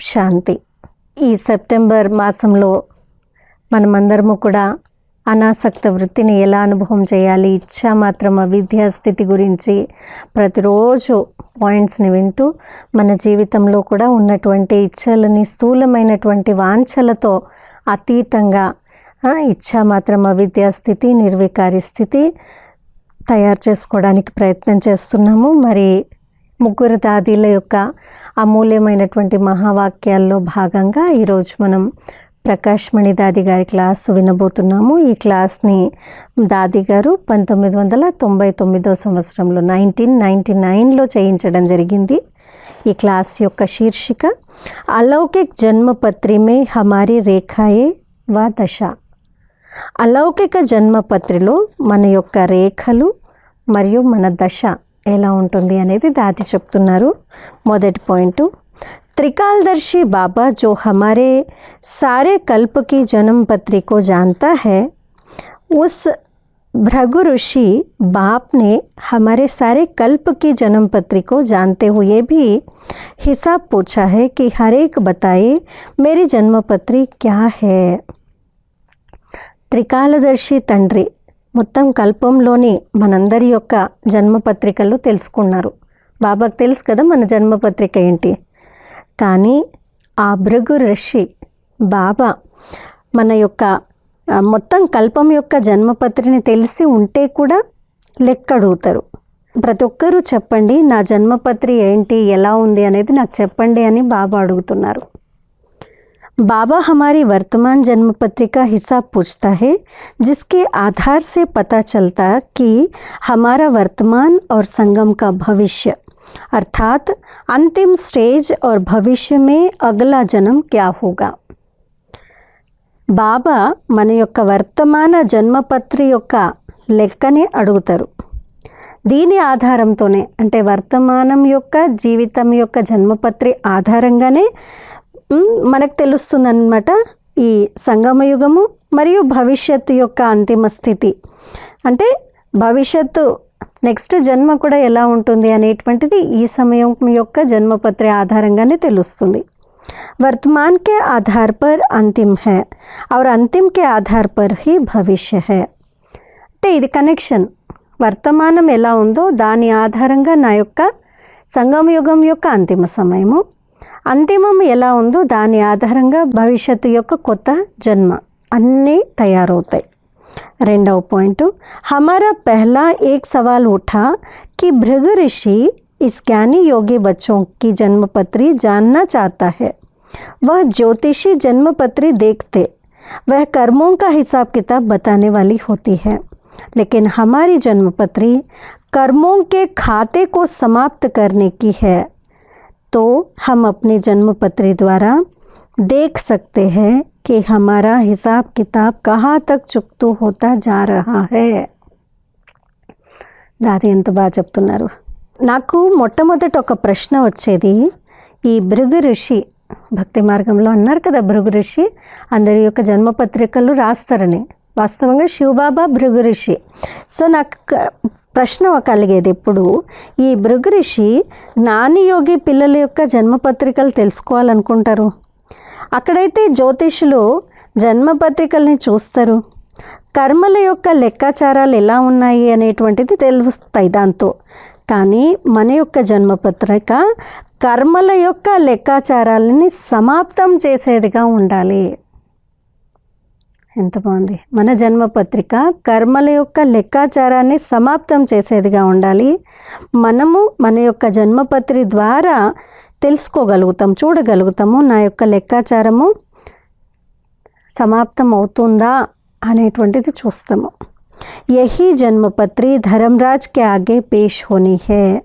శాంతి. ఈ సెప్టెంబర్ మాసంలో మనమందరము కూడా అనాసక్త వృత్తిని ఎలా అనుభవం చేయాలి ఇచ్చా మాత్రం విద్యా స్థితి గురించి ప్రతిరోజు పాయింట్స్ని వింటూ మన జీవితంలో కూడా ఉన్నటువంటి ఇచ్చలని స్థూలమైనటువంటి వాంఛలతో అతీతంగా ఇచ్చా మాత్రం విద్యా స్థితి నిర్వికారి స్థితి తయారు చేసుకోవడానికి ప్రయత్నం చేస్తున్నాము. మరి ముగ్గురు దాదీల యొక్క అమూల్యమైనటువంటి మహావాక్యాల్లో భాగంగా ఈరోజు మనం ప్రకాష్మణి దాది గారి క్లాస్ వినబోతున్నాము. ఈ క్లాస్ని దాది గారు పంతొమ్మిది వందల తొంభై తొమ్మిదో సంవత్సరంలో నైన్టీన్ నైంటీ నైన్లో చేయించడం జరిగింది. ఈ క్లాస్ యొక్క శీర్షిక అలౌకిక్ జన్మపత్రి మే హమారి రేఖాయే వా దశ. అలౌకిక జన్మపత్రిలో మన యొక్క రేఖలు మరియు మన దశ ఎలా ఉంటుంది అనేది దాది చెప్తున్నారు మొదటి పాయింట్ त्रिकालदर्शी बाबा जो हमारे सारे कल्प की जन्म पत्री को जानता है उस भृगु ऋषि बाप ने हमारे सारे कल्प की जन्म पत्री को जानते हुए भी हिसाब पूछा है कि हर एक बताए मेरी जन्म पत्री क्या है త్రికాలదర్శి తండ్రి మొత్తం కల్పంలోని మనందరి యొక్క జన్మపత్రికలు తెలుసుకున్నారు. బాబాకు తెలుసు కదా మన జన్మపత్రిక ఏంటి? కానీ ఆ భృగు ఋషి బాబా మన యొక్క మొత్తం కల్పం యొక్క జన్మపత్రిని తెలిసి ఉంటే కూడా లెక్క అడుగుతారు ప్రతి ఒక్కరూ చెప్పండి నా జన్మపత్రి ఏంటి ఎలా ఉంది అనేది నాకు చెప్పండి అని బాబా అడుగుతున్నారు. बाबा हमारी वर्तमान जन्म पत्री का हिसाब पूछता है जिसके आधार से पता चलता कि हमारा वर्तमान और संगम का भविष्य अर्थात अंतिम स्टेज और भविष्य में अगला जन्म क्या होगा బాబా మన యొక్క వర్తమాన జన్మపత్రి యొక్క లెక్కని అడుగుతారు దీని ఆధారంతోనే అంటే వర్తమానం యొక్క జీవితం యొక్క జన్మపత్రి ఆధారంగానే మ్, మనకు తెలుస్తుందన్నమాట ఈ సంగమయుగము మరియు భవిష్యత్తు యొక్క అంతిమ స్థితి అంటే భవిష్యత్తు నెక్స్ట్ జన్మ కూడా ఎలా ఉంటుంది అనేటువంటిది ఈ సమయం యొక్క జన్మపత్రి ఆధారంగానే తెలుస్తుంది वर्तमान के आधार पर अंतिम है और अंतिम के आधार पर ही భవిష్య है అంటే ఇది కనెక్షన్ వర్తమానం ఎలా ఉందో దాని ఆధారంగా నా యొక్క సంగమయుగం యొక్క అంతిమ సమయము అంతిమం ఎలా ఉందో దాని ఆధారంగా భవిష్యత్తు యొక్క కొత్త జన్మ అన్నీ తయారవుతాయి రెండవ పాయింట్ हमारा पहला एक सवाल उठा कि भृग ऋषि इस ज्ञानी योगी बच्चों की जन्मपत्री जानना चाहता है वह ज्योतिषी जन्मपत्री देखते वह कर्मों का हिसाब किताब बताने वाली होती है लेकिन हमारी जन्मपत्री कर्मों के खाते को समाप्त करने की है तो हम अपनी जन्मपत्री द्वारा देख सकते हैं कि हमारा हिसाब किताब कहाँ तक चुकतू होता जा रहा है దాది ఎంత బాగా చెప్తున్నారు నాకు మొట్టమొదట ఒక ప్రశ్న వచ్చేది ఈ భృగు ఋషి భక్తి మార్గంలో అన్నారు కదా భృగు ఋషి అందరి యొక్క జన్మపత్రికలు రాస్తారని వాస్తవంగా శివబాబా భృగు ఋషి. సో నాకు ప్రశ్న కలిగేది ఎప్పుడు ఈ భృగు ఋషి నాని యోగి పిల్లల యొక్క జన్మపత్రికలు తెలుసుకోవాలనుకుంటారు. అక్కడైతే జ్యోతిషులు జన్మపత్రికల్ని చూస్తారు. కర్మల యొక్క లెక్కాచారాలు ఎలా ఉన్నాయి అనేటువంటిది తెలుస్తాయి దాంతో. కానీ మన యొక్క జన్మపత్రిక కర్మల యొక్క లెక్కాచారాలని సమాప్తం చేసేదిగా ఉండాలి. ఎంత బాగుంది. మన జన్మపత్రిక కర్మల యొక్క లెక్కాచారాన్ని సమాప్తం చేసేదిగా ఉండాలి. మనము మన యొక్క జన్మపత్రి ద్వారా తెలుసుకోగలుగుతాం చూడగలుగుతాము. నా యొక్క లెక్కాచారము సమాప్తం అవుతుందా అనేటువంటిది చూస్తాము. యహీ జన్మపత్రి ధరంరాజ్కి ఆగే పేష్ హోనీ హే.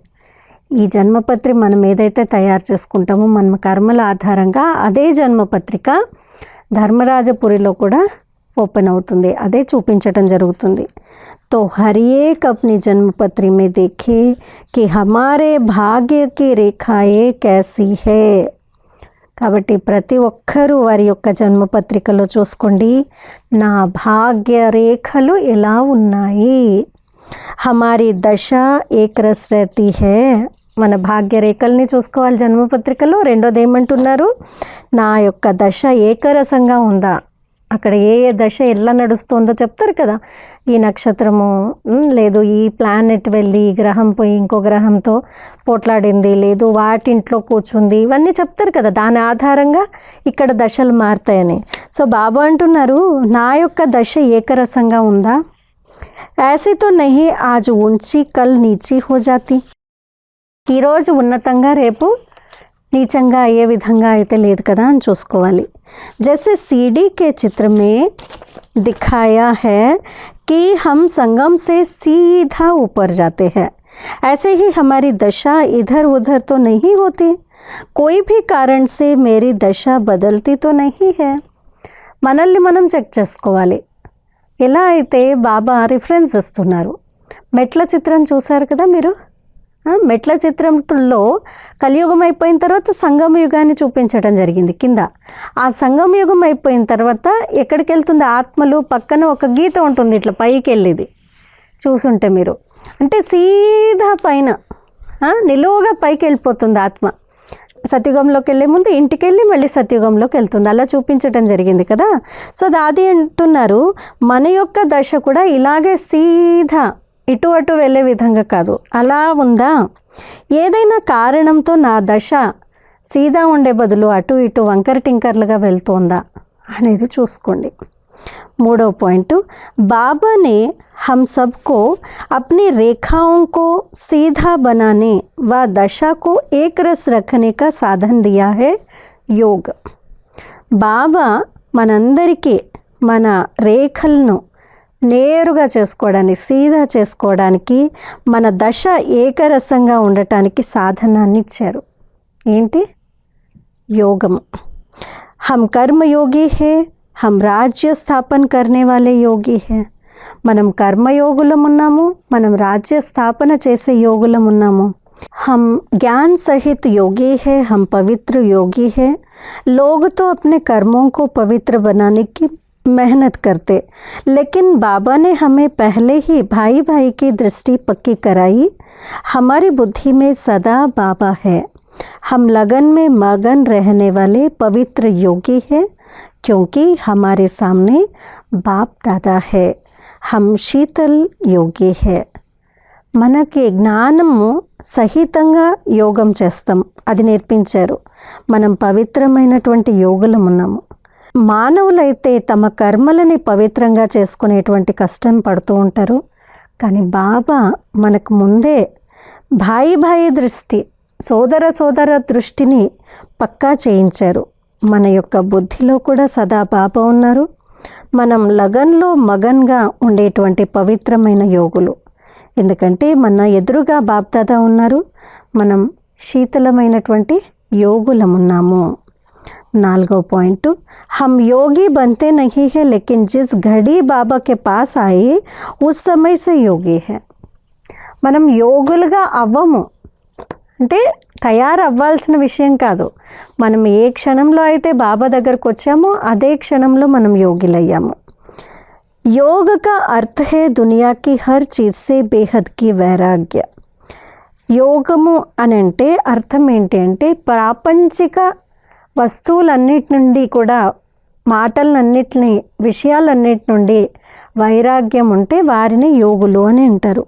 ఈ జన్మపత్రి మనం ఏదైతే తయారు చేసుకుంటామో మన కర్మల ఆధారంగా అదే జన్మపత్రిక ధర్మరాజపురిలో కూడా ఓపెన్ అవుతుంది. అదే చూపించటం జరుగుతుంది. తో హరియేక్ అప్ని జన్మపత్రి जन्मपत्री దేఖే కి హమారే భాగ్యకి రేఖాయే की హే. కాబట్టి ప్రతి ఒక్కరూ వారి యొక్క జన్మపత్రికలో చూసుకోండి. నా భాగ్య రేఖలు ఎలా ఉన్నాయి? హమారి దశ ఏక్రస్ రతి హే. మన భాగ్యరేఖల్ని చూసుకోవాలి జన్మపత్రికలో. రెండోది ఏమంటున్నారు? నా యొక్క దశ ఏకరసంగా ఉందా? అక్కడ ఏ ఏ దశ ఎలా నడుస్తుందో చెప్తారు కదా ఈ నక్షత్రము ఉమ్, లేదు ఈ ప్లానెట్ వెళ్ళి ఈ గ్రహం పోయి ఇంకో గ్రహంతో పోట్లాడింది లేదు వాటింట్లో కూర్చుంది ఇవన్నీ చెప్తారు కదా దాని ఆధారంగా ఇక్కడ దశలు మారుతాయని సో బాబా అంటున్నారు నా యొక్క దశ ఏకరసంగా ఉందా ऐसे तो नहीं आज ऊंची कल नीची हो जाती ఈరోజు ఉన్నతంగా రేపు नीचा ఏ విధంగా అయితే లేదు కదా అని చూసుకోవాలి. के चित्र में दिखाया है कि हम संगम से सीधा ऊपर जाते हैं ऐसे ही हमारी दशा इधर उधर तो नहीं होती। कोई भी कारण से मेरी दशा बदलती तो नहीं है। मनल मन चक्वाली इलाते बाबा रिफरेंस इतना मेट चिंत्र चूसर कदा मेरू మెట్ల చిత్రంలో కలియుగం అయిపోయిన తర్వాత సంగమ యుగాన్ని చూపించడం జరిగింది కింద. ఆ సంగమ యుగం అయిపోయిన తర్వాత ఎక్కడికి వెళ్తుంది? ఆత్మలు పక్కన ఒక గీత ఉంటుంది ఇట్లా పైకి వెళ్ళేది. చూసుంటే మీరు. అంటే సీదా పైన నిలువుగా పైకి వెళ్ళిపోతుంది ఆత్మ. సత్యుగంలోకి వెళ్ళే ముందు ఇంటికి వెళ్ళి మళ్ళీ సత్యుగంలోకి వెళ్తుంది. అలా చూపించడం జరిగింది కదా. సో అది అంటున్నారు మన యొక్క దశ కూడా ఇలాగే సీదా ఇటు అటు వెళ్ళే విధంగా కాదు అలా ఉందా ఏదైనా కారణంతో నా దశ సీదా ఉండే బదులు అటు ఇటు వంకర టింకర్లుగా వెళ్తోందా అనేది చూసుకోండి మూడో పాయింట్ बाबा ने हम सबको अपनी रेखाओं को सीधा बनाने व दशा को एक रस रखने का साधन दिया है योग బాబా మనందరికీ మన రేఖలను నేరుగా చేసుకోవడానికి సీదా చేసుకోవడానికి మన దశ ఏకరసంగా ఉండటానికి సాధనాన్ని ఇచ్చారు ఏంటి యోగము हम कर्म योगी है हम राज्य స్థాపన करने वाले योगी है మనం కర్మయోగులం ఉన్నాము మనం రాజ్య స్థాపన చేసే యోగులం ఉన్నాము हम ज्ञान सहित योगी है हम पवित्र योगी है लोग तो अपने कर्मों को पवित्र बनाने की मेहनत करते लेकिन बाबा ने हमें पहले ही भाई भाई की दृष्टि पक्की कराई हमारी बुद्धि में सदा बाबा है हम लगन में मगन रहने वाले पवित्र योगी हैं क्योंकि हमारे सामने बाप दादा है हम शीतल योगी है మనకి జ్ఞానము సహితంగా యోగం చేస్తాం అది నేర్పించారు మనం పవిత్రమైనటువంటి యోగులం ఉన్నాము మానవులైతే తమ కర్మలని పవిత్రంగా చేసుకునేటువంటి కష్టం పడుతూ ఉంటారు. కానీ బాబా మనకు ముందే భాయి భాయి దృష్టి సోదర సోదర దృష్టిని పక్కా చేయించారు. మన యొక్క బుద్ధిలో కూడా సదా బాబా ఉన్నారు. మనం లగన్లో మగన్గా ఉండేటువంటి పవిత్రమైన యోగులు. ఎందుకంటే మన ఎదురుగా బాప్దాదా ఉన్నారు. మనం శీతలమైనటువంటి యోగులమున్నాము. నాలుగో పాయింట్ हम योगी बनते नहीं है लेकिन जिस घड़ी बाबा के पास आए उस समय से योगी है మనం యోగులుగా అవ్వము అంటే తయారవ్వాల్సిన విషయం కాదు మనం ఏ క్షణంలో అయితే బాబా దగ్గరకు వచ్చామో అదే క్షణంలో మనం యోగిలయ్యాము योग का अर्थ है दुनिया की हर चीज़ से बेहद की वैराग्य యోగము అని అంటే అర్థం ఏంటి అంటే ప్రాపంచిక వస్తువులన్నిటి నుండి కూడా మాటలన్నిటిని విషయాలన్నిటి నుండి వైరాగ్యం ఉంటే వారిని యోగులు అని అంటారు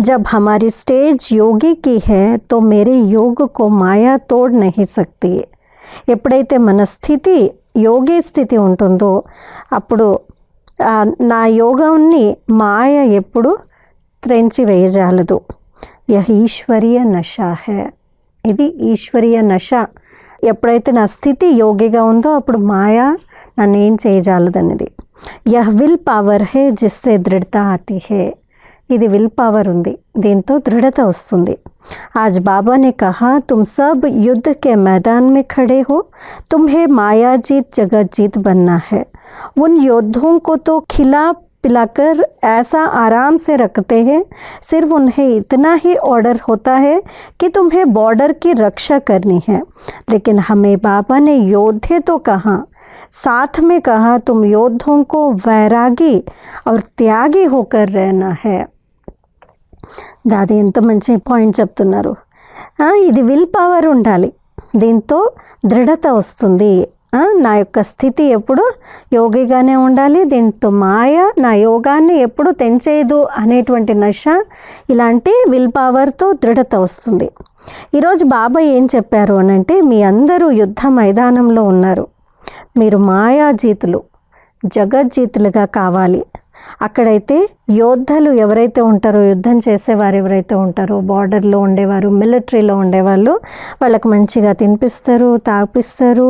जब हमारी स्टेज योगी की है तो मेरे योग को माया तोड़ नहीं सकती ఎప్పుడైతే మన స్థితి యోగి స్థితి ఉంటుందో అప్పుడు ఆ, నా యోగాన్ని మాయ ఎప్పుడు త్రెంచి వేయజాలదు యహ్ ఈశ్వరీయ నశ హే ఇది ఈశ్వరీయ నశ ఎప్పుడైతే నా స్థితి యోగిగా ఉందో అప్పుడు మాయ నన్ను ఏం చేయజాలదన్నది యహ్ విల్ పవర్ హే జిస్సే దృఢత ఆతి హే ఇది విల్ పవర్ ఉంది దీంతో దృఢత వస్తుంది आज बाबा ने कहा तुम सब युद्ध के मैदान में खड़े हो तुम्हें माया जीत जगत जीत बनना है उन योद्धों को तो खिला पिलाकर ऐसा आराम से रखते हैं सिर्फ उन्हें इतना ही ऑर्डर होता है कि तुम्हें बॉर्डर की रक्षा करनी है लेकिन हमें बाबा ने योद्धे तो कहा साथ में कहा तुम योद्धों को वैरागी और त्यागी होकर रहना है దాది ఎంత మంచి పాయింట్ చెప్తున్నారు ఆ, ఇది విల్ పవర్ ఉండాలి దీంతో దృఢత వస్తుంది ఆ, నా యొక్క స్థితి ఎప్పుడు యోగిగానే ఉండాలి దీంతో మాయ నా యోగాన్ని ఎప్పుడు తెంచేయదు అనేటువంటి నష ఇలాంటి విల్ పవర్తో దృఢత వస్తుంది. ఈరోజు బాబా ఏం చెప్పారు అని అంటే మీ అందరూ యుద్ధ మైదానంలో ఉన్నారు. మీరు మాయాజీతులు జగజ్జీతులుగా కావాలి. అక్కడైతే యోద్ధలు ఎవరైతే ఉంటారో యుద్ధం చేసేవారు ఎవరైతే ఉంటారో బార్డర్లో ఉండేవారు మిలిటరీలో ఉండేవాళ్ళు వాళ్ళకి మంచిగా తినిపిస్తారు తాపిస్తారు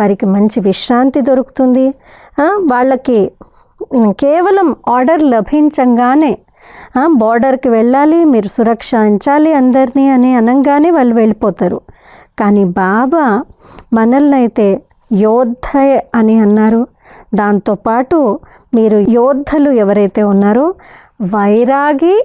వారికి మంచి విశ్రాంతి దొరుకుతుంది. వాళ్ళకి కేవలం ఆర్డర్ లభించంగానే బార్డర్కి వెళ్ళాలి మీరు సురక్షించాలి అందరినీ అని అనగానే వాళ్ళు వెళ్ళిపోతారు. కానీ బాబా మనల్ని అయితే యోద్ధ అని అన్నారు దాంతోపాటు మీరు యోద్ధలు ఎవరైతే ఉన్నారో వైరాగి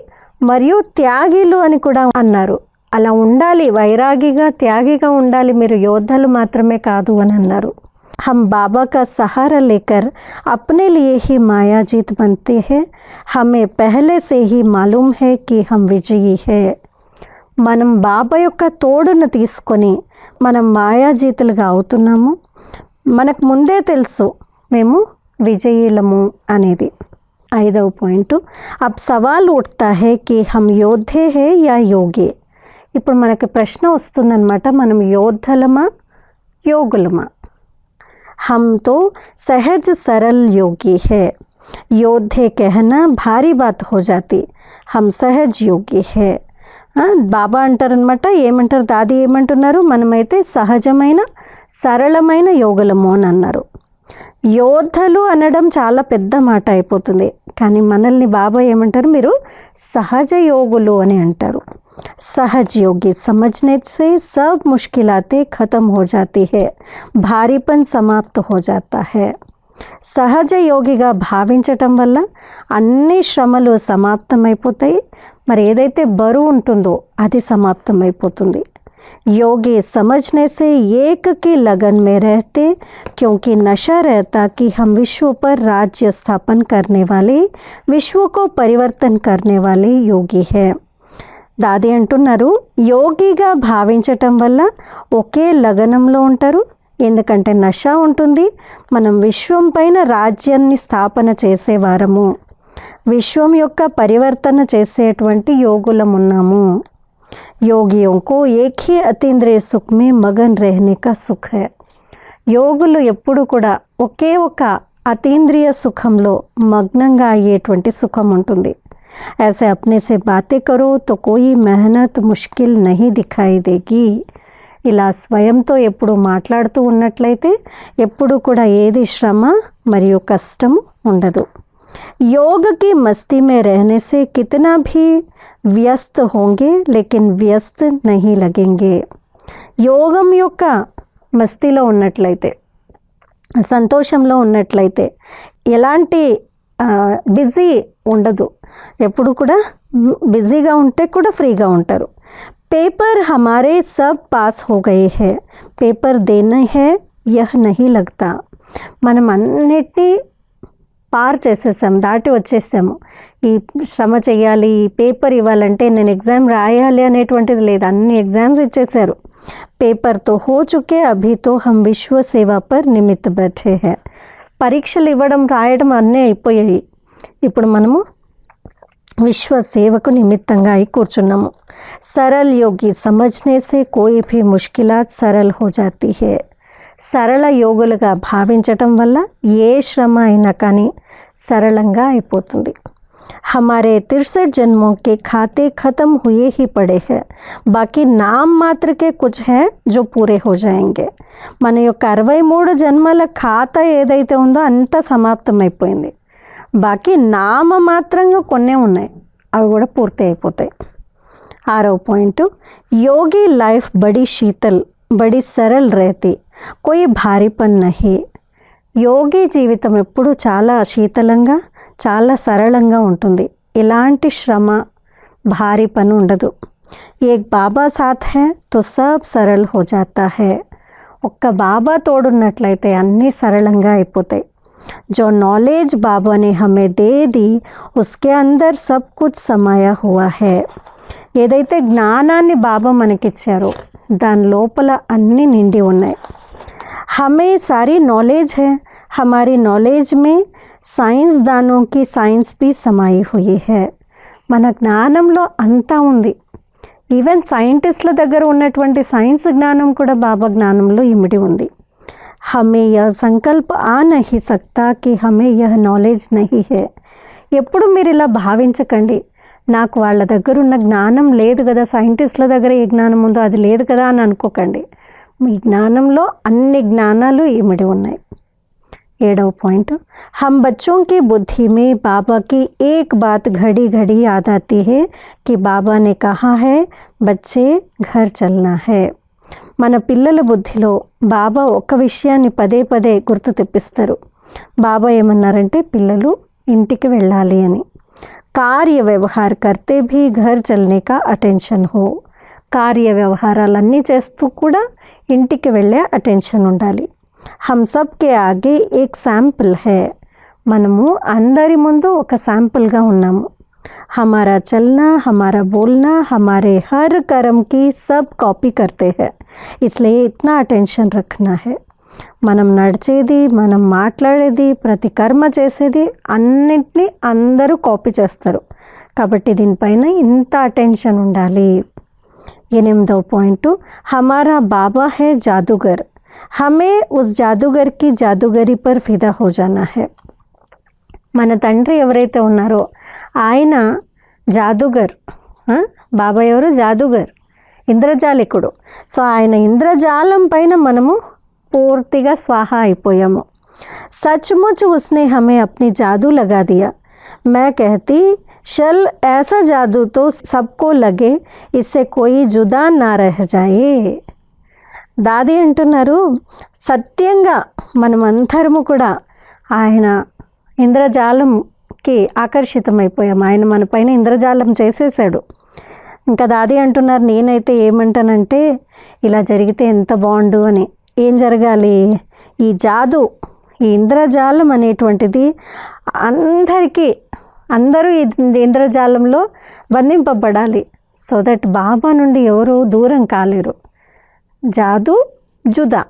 మరియు త్యాగిలు అని కూడా అన్నారు అలా ఉండాలి వైరాగిగా త్యాగిగా ఉండాలి మీరు యోద్ధలు మాత్రమే కాదు అని అన్నారు हम बाबा का सहारा लेकर अपने लिए ही माया जीत बनते हैं हमें पहले से ही मालूम है कि हम विजयी है మనం బాబా యొక్క తోడును తీసుకొని మనం మాయాజీతులుగా అవుతున్నాము మనకు ముందే తెలుసు మేము విజయులము అనేది ఐదవ పాయింట్ అబ్ సవాల్ ఉఠతా హే కి హమ్ యోధే హే యా యోగి ఇప్పుడు మనకి ప్రశ్న వస్తుందన్నమాట మనం యోద్ధలమా యోగులమా हम तो सहज सरल योगी है योद्धे कहना भारी बात हो जाती हम सहज योगी है ఆ, బాబా అంటారనమాట ఏమంటారు దాది ఏమంటున్నారు మనమైతే సహజమైన సరళమైన యోగులము అని అన్నారు యోద్ధలు అనడం చాలా పెద్ద మాట అయిపోతుంది కానీ మనల్ని బాబా ఏమంటారు మీరు సహజ యోగులు అని అంటారు सहज योगी समझने से सब मुश्किलातें खत्म हो जाती है भारीपन समाप्त हो जाता है సహజ యోగిగా భావించటం వల్ల అన్ని శ్రమలు సమాప్తమైపోతాయి మరి ఏదైతే బరువు ఉంటుందో అది సమాప్తమైపోతుంది योगी समझने से एक की लगन में रहते क्योंकि नशा रहता कि हम विश्व पर राज्य स्थापन करने वाले विश्व को परिवर्तन करने वाले योगी है దాది అంటున్నారు యోగిగా భావించటం వల్ల ఒకే లగనంలో ఉంటారు ఎందుకంటే నష ఉంటుంది మనం విశ్వం పైన రాజ్యాన్ని స్థాపన చేసేవారము విశ్వం యొక్క పరివర్తన చేసేటువంటి యోగులం ఉన్నాము యోగియంకు ఏకీ అతీంద్రియ సుఖమే మగన్ రేహనిక సుఖ. యోగులు ఎప్పుడు కూడా ఒకే ఒక అతీంద్రియ సుఖంలో మగ్నంగా అయ్యేటువంటి సుఖం ఉంటుంది ऐसे అప్నేసే से కరో తో కోయి మెహనత్ ముష్కిల్ నహి దిఖాయి దేగి. ఇలా స్వయంతో ఎప్పుడు మాట్లాడుతూ ఉన్నట్లయితే ఎప్పుడు కూడా ఏది శ్రమ మరియు కష్టం ఉండదు. योग की मस्ती में रहने से कितना भी व्यस्त होंगे लेकिन व्यस्त नहीं लगेंगे యోగం యొక్క మస్తీలో ఉన్నట్లయితే సంతోషంలో ఉన్నట్లయితే ఎలాంటి బిజీ ఉండదు ఎప్పుడు కూడా బిజీగా ఉంటే కూడా ఫ్రీగా ఉంటారు పేపర్ హమారే సబ్ పాస్ హో గయే హే పేపర్ దేనా హే యహ్ నహీ లగ్తా మనం అన్నిటినీ పార్ చేసేసాము దాటి వచ్చేసాము. ఈ శ్రమ చేయాలి ఈ పేపర్ ఇవ్వాలంటే నేను ఎగ్జామ్ రాయాలి అనేటువంటిది లేదు. అన్ని ఎగ్జామ్స్ ఇచ్చేశారు. పేపర్తో హో చుకే అభి తో విశ్వ సేవ పర్ నిమిత్త బెఠే హే. పరీక్షలు ఇవ్వడం రాయడం అన్నీ అయిపోయాయి. ఇప్పుడు మనము విశ్వ సేవకు నిమిత్తంగా అయి కూర్చున్నాము. సరల్ యోగి సమజ్నే సే కోయి భీ ముష్కిలాత్ సరల్ హో జాతీ హే. సరళ యోగులుగా భావించటం వల్ల ఏ శ్రమ అయినా కానీ సరళంగా అయిపోతుంది हमारे तिरसठ जन्मों के खाते खत्म हुए ही पड़े हैं బాకీ నామ్ మాత్రకే కుచ్ హే జో పూరే హో జాయింగే మన యొక్క అరవై మూడు జన్మల ఖాతా ఏదైతే ఉందో అంతా సమాప్తం అయిపోయింది బాకీ నామ మాత్రంగా కొన్నే ఉన్నాయి అవి కూడా పూర్తి అయిపోతాయి ఆరవ పాయింట్ యోగి లైఫ్ బడి శీతల్ బడి సరల్ రేతి. కొయి భారీపన్ నహి యోగి జీవితం ఎప్పుడూ చాలా శీతలంగా చాలా సరళంగా ఉంటుంది. ఎలాంటి శ్రమ భారీ పని ఉండదు. ఏక్ బాబా సాత్ హే తో సబ్ సరళ హో జాతా హే. ఒక్క బాబా తోడున్నట్లయితే అన్నీ సరళంగా అయిపోతాయి. జో నాలెడ్జ్ బాబాని హమే దేది ఉస్కే అందర్ సబ్ కుచ్ సమాయా హువా హే. ఏదైతే జ్ఞానాన్ని బాబా మనకిచ్చారో దాని లోపల అన్నీ నిండి ఉన్నాయి. హమే సారీ నాలెడ్జ్ హే. హమారీ నాలెడ్జ్ మే సైన్స్ దానోకి సైన్స్ బి సమాయి హుయి హే. మన జ్ఞానంలో అంతా ఉంది. ఈవెన్ సైంటిస్టుల దగ్గర ఉన్నటువంటి సైన్స్ జ్ఞానం కూడా బాబా జ్ఞానంలో ఇమిడి ఉంది. హమే య సంకల్ప ఆ నహి సక్తాకి హమే య నాలెడ్జ్ నహి హే. ఎప్పుడు మీరు ఇలా భావించకండి. నాకు వాళ్ళ దగ్గర ఉన్న జ్ఞానం లేదు కదా సైంటిస్టుల దగ్గర ఏ జ్ఞానం ఉందో అది లేదు కదా అని అనుకోకండి మీ జ్ఞానంలో అన్ని జ్ఞానాలు ఇమిడి ఉన్నాయి ఏడవ పాయింట్ हम बच्चों की बुद्धि में बाबा की एक बात घड़ी घड़ी याद आती है कि बाबा ने कहा है बच्चे घर चलना है మన పిల్లల బుద్ధిలో బాబా ఒక విషయాన్ని పదే పదే గుర్తు తెప్పిస్తారు బాబా ఏమన్నారంటే పిల్లలు ఇంటికి వెళ్ళాలి అని కార్య వ్యవహార్ కర్తే భీ ఘర్ చల్నే కా అటెన్షన్ హో కార్య వ్యవహారాలన్నీ చేస్తూ కూడా ఇంటికి వెళ్ళే అటెన్షన్ ఉండాలి హమ్ సబ్కే ఆగే ఏక్ శాంపుల్ హే మనము అందరి ముందు ఒక శాంపుల్గా ఉన్నాము हमारा चलना हमारा बोलना हमारे हर कर्म की सब कॉपी करते हैं इसलिए इतना अटेंशन रखना है మనం నడిచేది మనం మాట్లాడేది ప్రతి కర్మ చేసేది అన్నింటినీ అందరూ కాపీ చేస్తారు. కాబట్టి దీనిపైన ఇంత అటెన్షన్ ఉండాలి. ఎనిమిదో పాయింట్. హమారా బాబా హే జాదుగర్. హమే ఉస్ జాదుగర్కి జాదుగరి పర్ ఫిదా హోజానా హే. మన తండ్రి ఎవరైతే ఉన్నారో ఆయన జాదుగర్ బాబా ఎవరు? జాదుగర్. ఇంద్రజాలికుడు. సో ఆయన ఇంద్రజాలం పైన మనము పూర్తిగా స్వాహ అయిపోయాము సచ్ముచ్ ఉస్నే హమే అప్ని జాదూ లగా దియా मैं कहती शल ऐसा जादू तो सबको लगे इससे कोई जुदा ना रह जाए దాది అంటున్నారు సత్యంగా మనమందరము కూడా ఆయన ఇంద్రజాలంకి ఆకర్షితమైపోయాం ఆయన మన పైన ఇంద్రజాలం చేసేసాడు ఇంకా దాది అంటున్నారు నేనైతే ఏమంటానంటే ఇలా జరిగితే ఎంత బాగుండు అని ఏం జరగాలి? ఈ జాదు ఈ ఇంద్రజాలం అనేటువంటిది అందరికీ అందరూ ఈ ఇంద్రజాలంలో బంధింపబడాలి. సో దట్ బాబా నుండి ఎవరు దూరం కాలేరు. జాదు జుదా.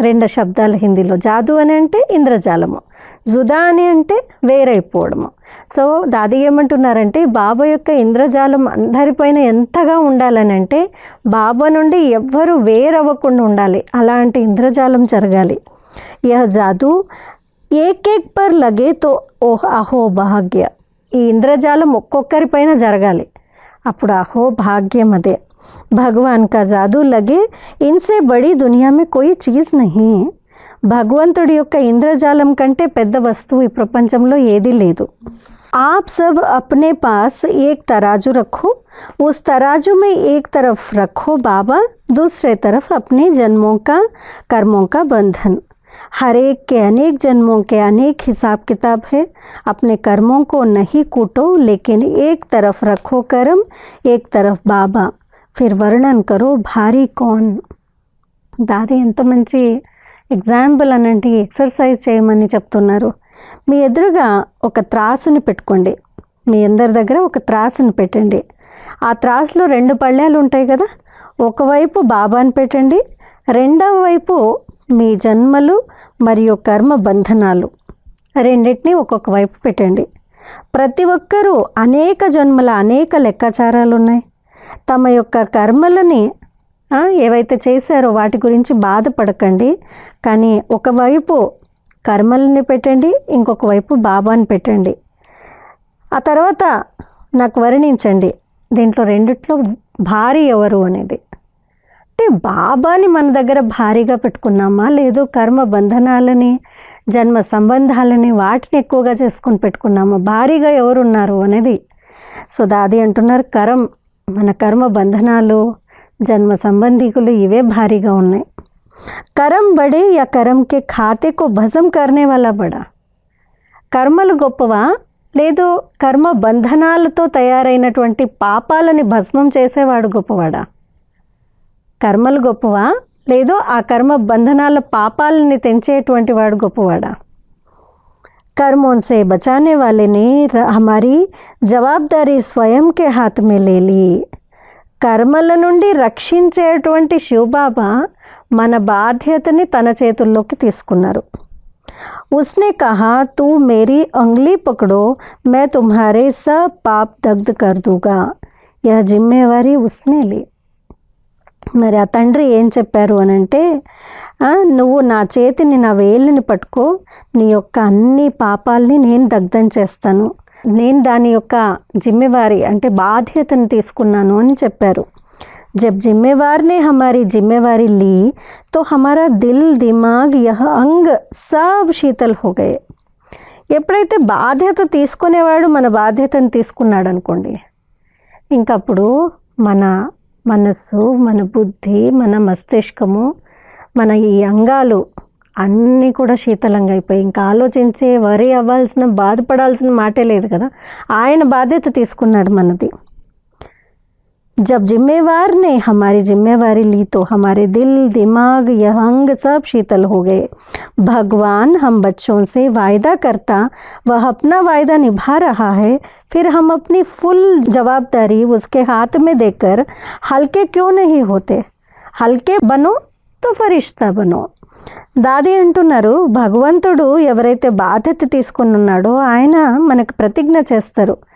రెండు శబ్దాలు హిందీలో. జాదు అని అంటే ఇంద్రజాలము. జుదా అని అంటే వేరైపోవడము. సో దాది ఏమంటున్నారంటే బాబా యొక్క ఇంద్రజాలం అందరిపైన ఎంతగా ఉండాలని అంటే బాబా నుండి ఎవ్వరు వేరవ్వకుండా ఉండాలి. అలాంటి ఇంద్రజాలం జరగాలి. యహ జాదు ఏకేక్ పర్ లగే తో ఓహ్ అహో భాగ్య. ఈ ఇంద్రజాలం ఒక్కొక్కరిపైన జరగాలి. అప్పుడు అహో భాగ్యం అదే. భగవాన్ కా జాదూ లగే ఇన్సే బడి దునియా మే కోయి చీజ్ నహీ భగవంతుడి యొక్క ఇంద్రజాలం కంటే పెద్ద వస్తువు ఈ ప్రపంచంలో ఏదీ లేదు आप सब अपने पास एक तराजू रखो उस तराजू में एक तरफ रखो बाबा दूसरे तरफ अपने जन्मों का कर्मों का बंधन हर एक के अनेक जन्मों के अनेक हिसाब किताब है अपने कर्मों को नहीं कूटो लेकिन एक तरफ रखो कर्म एक तरफ बाबा ఫిర్ వర్ణన్ కరో భారీ కోన్ దాది ఎంత మంచి ఎగ్జాంపుల్ అనంటి ఎక్సర్సైజ్ చేయమని చెప్తున్నారు. మీ ఎదురుగా ఒక త్రాసుని పెట్టుకోండి. మీ అందరి దగ్గర ఒక త్రాసుని పెట్టండి. ఆ త్రాసులో రెండు పళ్ళాలు ఉంటాయి కదా? ఒకవైపు బాబాని పెట్టండి రెండవ వైపు మీ జన్మలు మరియు కర్మ బంధనాలు. రెండింటినీ ఒక్కొక్క వైపు పెట్టండి. ప్రతి ఒక్కరూ అనేక జన్మల అనేక లెక్కాచారాలు ఉన్నాయి. తమ యొక్క కర్మలని ఏవైతే చేశారో వాటి గురించి బాధపడకండి. కానీ ఒకవైపు కర్మల్ని పెట్టండి ఇంకొక వైపు బాబాని పెట్టండి. ఆ తర్వాత నాకు వర్ణించండి. దీంట్లో రెండిట్లో భారీ ఎవరు అనేది. అంటే బాబాని మన దగ్గర భారీగా పెట్టుకున్నామా? లేదు కర్మ బంధనాలని జన్మ సంబంధాలని వాటిని ఎక్కువగా చేసుకొని పెట్టుకున్నామా? భారీగా ఎవరున్నారు అనేది. సో దాది అంటున్నారు కరం. మన కర్మ బంధనాలు జన్మ సంబంధికులు ఇవే భారీగా ఉన్నాయి. కరం బడే యా కరంకే ఖాతేకు భజం కర్నే వాళ్ళ బడా. కర్మలు గొప్పవా? లేదు కర్మ బంధనాలతో తయారైనటువంటి పాపాలని భస్మం చేసేవాడు గొప్పవాడా. కర్మలు గొప్పవా? లేదో ఆ కర్మ బంధనాల పాపాలని తెంచేటువంటి వాడు గొప్పవాడా. कर्मों से बचाने वाले ने र- हमारी जवाबदारी स्वयं के हाथ में ले ली కర్మల నుండి రక్షించేటువంటి శివబాబా మన బాధ్యతని తన చేతుల్లోకి తీసుకున్నారు उसने कहा तू मेरी उंगली पकड़ो मैं तुम्हारे सब पाप दग्ध कर दूंगा यह जिम्मेवारी उसने ली మరి ఆ తండ్రి ఏం చెప్పారు అని అంటే "ఆ, నువ్వు నా చేతిని నా వేలిని పట్టుకో నీ యొక్క అన్ని పాపాలని నేను దగ్ధం చేస్తాను నేను దాని యొక్క జిమ్మెవారి అంటే బాధ్యతను తీసుకున్నాను అని చెప్పారు जब जिम्मेवार ने हमारी जिम्मेवारी ली तो हमारा दिल दिमाग यह अंग सब शीतल हो गए ఎప్పుడైతే బాధ్యత తీసుకునేవాడు మన బాధ్యతను తీసుకున్నాడు అనుకోండి ఇంకప్పుడు మన మనస్సు మన బుద్ధి మన మస్తిష్కము మన ఈ అంగాలు అన్నీ కూడా శీతలంగా అయిపోయి ఇంకా ఆలోచించే వరి అవ్వాల్సిన బాధపడాల్సిన మాటే లేదు కదా. ఆయన బాధ్యత తీసుకున్నాడు మనది. जब जिम्मेवार ने हमारी जिम्मेवारी ली तो हमारे दिल दिमाग यह अंग सब शीतल हो गए भगवान हम बच्चों से वायदा करता वह अपना वायदा निभा रहा है फिर हम अपनी फुल जवाबदारी उसके हाथ में देकर हल्के क्यों नहीं होते हल्के बनो तो फरिश्ता बनो దాది అంటున్నారు భగవంతుడు ఎవరైతే బాధ్యత తీసుకుని ఉన్నాడో ఆయన మనకు ప్రతిజ్ఞ చేస్తారు ఆ,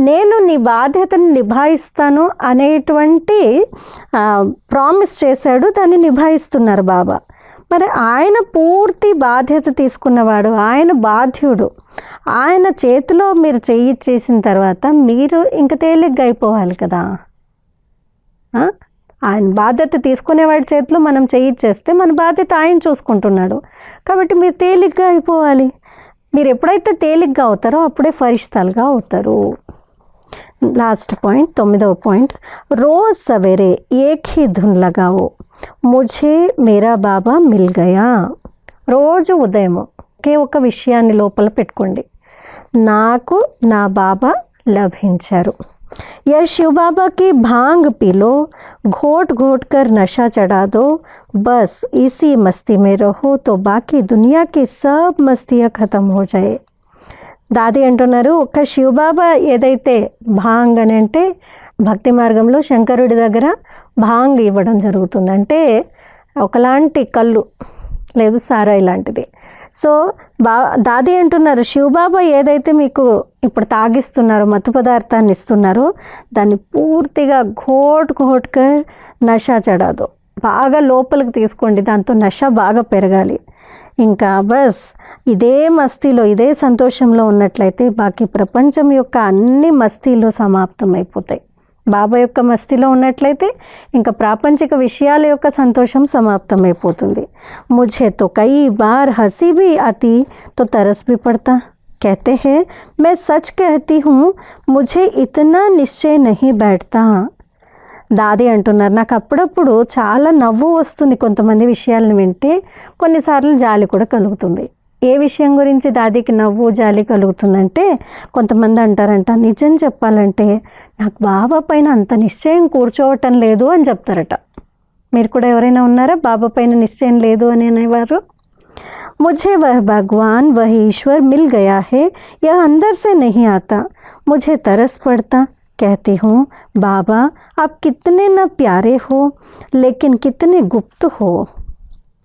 నేను నీ బాధ్యతను నిభాయిస్తాను అనేటువంటి ప్రామిస్ చేశాడు దాన్ని నిభాయిస్తున్నారు బాబా. మరి ఆయన పూర్తి బాధ్యత తీసుకున్నవాడు ఆయన బాధ్యుడు. ఆయన చేతిలో మీరు చెయ్యి చేసిన తర్వాత మీరు ఇంక తేలిగ్గా అయిపోవాలి కదా. ఆయన బాధ్యత తీసుకునేవాడి చేతిలో మనం చేయిచ్చేస్తే మన బాధ్యత ఆయన చూసుకుంటున్నాడు. కాబట్టి మీరు తేలిగ్గా అయిపోవాలి. మీరు ఎప్పుడైతే తేలిగ్గా అవుతారో అప్పుడే ఫరిష్తాలుగా అవుతారు. లాస్ట్ పాయింట్ తొమ్మిదవ పాయింట్. రోజ్ సవేరే ఏకీ హీ ధున్ లగావో. ముఝే మేరా బాబా మిల్ గయా. రోజు ఉదయం ఒకే ఒక విషయాన్ని లోపల పెట్టుకోండి. నాకు నా బాబా లభించారు. यह शिव बाबा की भांग पी लो घोट घोट कर नशा चढ़ा दो बस इसी मस्ती में रहो तो बाकी दुनिया की सब मस्तियाँ ख़त्म हो जाए దాది అంటున్నారు ఒక్క శివబాబా ఏదైతే భాంగ్ అని అంటే భక్తి మార్గంలో శంకరుడి దగ్గర భాంగ్ ఇవ్వడం జరుగుతుంది అంటే ఒకలాంటి కళ్ళు లేదు సారాయి లాంటిది సో బా దాది అంటున్నారు శివబాబా ఏదైతే మీకు ఇప్పుడు తాగిస్తున్నారో మత్తు పదార్థాన్ని ఇస్తున్నారో దాన్ని పూర్తిగా ఘోట్ ఘోట్కర్ నషా చడాదు. బాగా లోపలికి తీసుకోండి దాంతో నష బాగా పెరగాలి. ఇంకా బస్ ఇదే మస్తీలో ఇదే సంతోషంలో ఉన్నట్లయితే బాకీ ప్రపంచం యొక్క అన్ని మస్తీలు సమాప్తం అయిపోతాయి బాబా యొక్క మస్తిలో ఉన్నట్లయితే ఇంకా ప్రాపంచిక విషయాల యొక్క సంతోషం సమాప్తమైపోతుంది. ముझे తో కై బార్ हंसी भी అతి తో తరస్ भी పడతా. कहते హే మే సచ్ कहती हूँ मुझे ఇతనా నిశ్చయ नहीं बैठता దాది అంటున్నారు నాకు అప్పుడప్పుడు చాలా నవ్వు వస్తుంది కొంతమంది విషయాలను వింటే కొన్నిసార్లు జాలి కూడా కలుగుతుంది. ఏ విషయం గురించి దాదికి నవ్వు జాలి కలుగుతుందంటే కొంతమంది అంటారంట నిజం చెప్పాలంటే నాకు బాబా పైన అంత నిశ్చయం కూర్చోవటం లేదు అని చెప్తారట మీరు కూడా ఎవరైనా ఉన్నారా బాబా పైన నిశ్చయం లేదు అని అనేవారు मुझे वह भगवान वह ईश्वर मिल गया है यह अंदर से नहीं आता मुझे तरस पड़ता कहती हूँ बाबा आप कितने न प्यारे हो लेकिन कितने गुप्त हो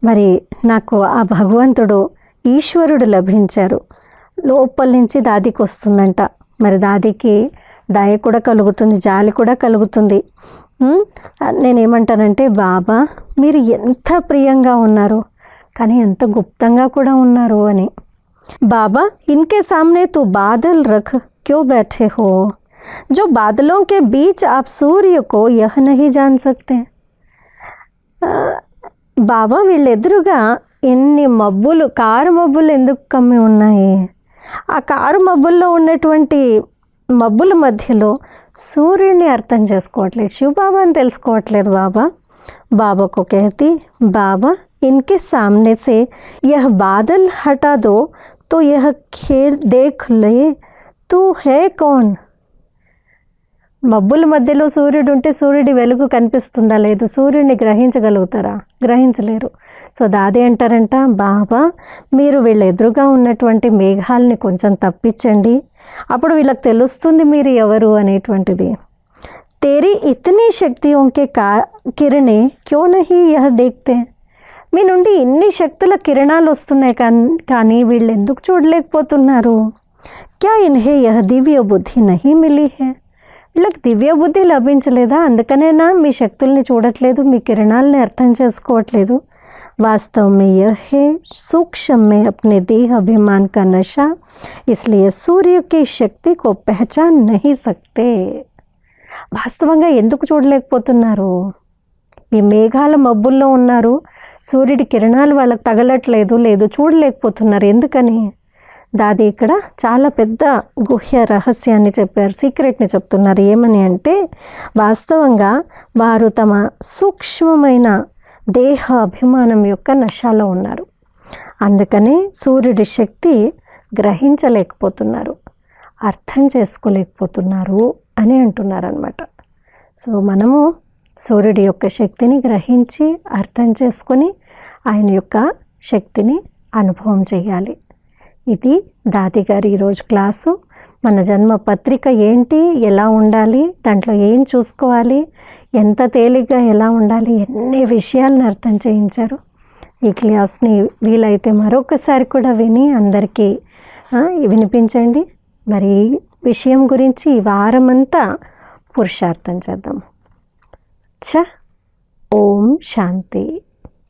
మరి నాకు ఆ భగవంతుడు ఈశ్వరుడు లభించారు లోపల నుంచి దాదికి వస్తుందంట మరి దాదికి దయ కూడా కలుగుతుంది జాలి కూడా కలుగుతుంది ఉమ్, నేనేమంటానంటే బాబా మీరు ఎంత ప్రియంగా ఉన్నారు కానీ ఎంత గుప్తంగా కూడా ఉన్నారు అని బాబా ఇన్కే సామ్నే తూ బాదల్ రఖ్ క్యో बैठे हो जो बादलों के बीच आप सूर्य को यह नहीं जान सकते ఆ, బాబా వీళ్ళెదురుగా ఎన్ని మబ్బులు కారు మబ్బులు ఎందుకు కమ్మి ఉన్నాయి ఆ కారు మబ్బుల్లో ఉన్నటువంటి మబ్బుల మధ్యలో సూర్యుడిని అర్థం చేసుకోవట్లేదు శివబాబాని తెలుసుకోవట్లేదు బాబా बाबा को कहती बाबा इनके सामने से यह बादल हटा दो तो यह खेल देख ले तू है कौन మబ్బుల మధ్యలో సూర్యుడు ఉంటే సూర్యుడి వెలుగు కనిపిస్తుందా లేదు? సూర్యుడిని గ్రహించగలుగుతారా? గ్రహించలేరు. సో దాది అంటారంట బాబా మీరు వీళ్ళ ఎదురుగా ఉన్నటువంటి మేఘాలని కొంచెం తప్పించండి. అప్పుడు వీళ్ళకి తెలుస్తుంది మీరు ఎవరు అనేటువంటిది. తేరీ ఇతనీ ఉంకే కా కిరణే క్యో నహి యహ దేక్తే? మీ నుండి ఇన్ని శక్తుల కిరణాలు వస్తున్నాయి కానీ వీళ్ళు ఎందుకు చూడలేకపోతున్నారు? క్యా ఇన్హే యహ దివ్య బుద్ధి నహి మిలిహే? వీళ్ళకి దివ్య బుద్ధి లభించలేదా అందుకనేనా మీ శక్తుల్ని చూడట్లేదు మీ కిరణాలని అర్థం చేసుకోవట్లేదు वास्तव में यह है सूक्ष्म में अपने देह अभिमान का नशा इसलिए सूर्य की शक्ति को पहचान नहीं सकते వాస్తవంగా ఎందుకు చూడలేకపోతున్నారు ఈ మేఘాల మబ్బుల్లో ఉన్నారు సూర్యుడి కిరణాలు వాళ్ళకి తగలట్లేదు లేదు చూడలేకపోతున్నారు ఎందుకని దాది ఇక్కడ చాలా పెద్ద గుహ్య రహస్యాన్ని చెప్పారు సీక్రెట్ని చెప్తున్నారు. ఏమని అంటే వాస్తవంగా వారు తమ సూక్ష్మమైన దేహ అభిమానం యొక్క నశాలో ఉన్నారు. అందుకని సూర్యుడి శక్తి గ్రహించలేకపోతున్నారు అర్థం చేసుకోలేకపోతున్నారు అని అంటున్నారనమాట సో మనము సూర్యుడి యొక్క శక్తిని గ్రహించి అర్థం చేసుకొని ఆయన యొక్క శక్తిని అనుభవం చేయాలి. ఇది దాతిగారి ఈరోజు క్లాసు. మన జన్మ పత్రిక ఏంటి? ఎలా ఉండాలి? దాంట్లో ఏం చూసుకోవాలి? ఎంత తేలిగ్గా ఎలా ఉండాలి? ఎన్ని విషయాలను అర్థం చేయించారు? ఈ క్లాస్ని వీలైతే మరొకసారి కూడా విని అందరికీ వినిపించండి. మరి విషయం గురించి ఈ వారమంతా పురుషార్థం చేద్దాం. చ ఓం శాంతి.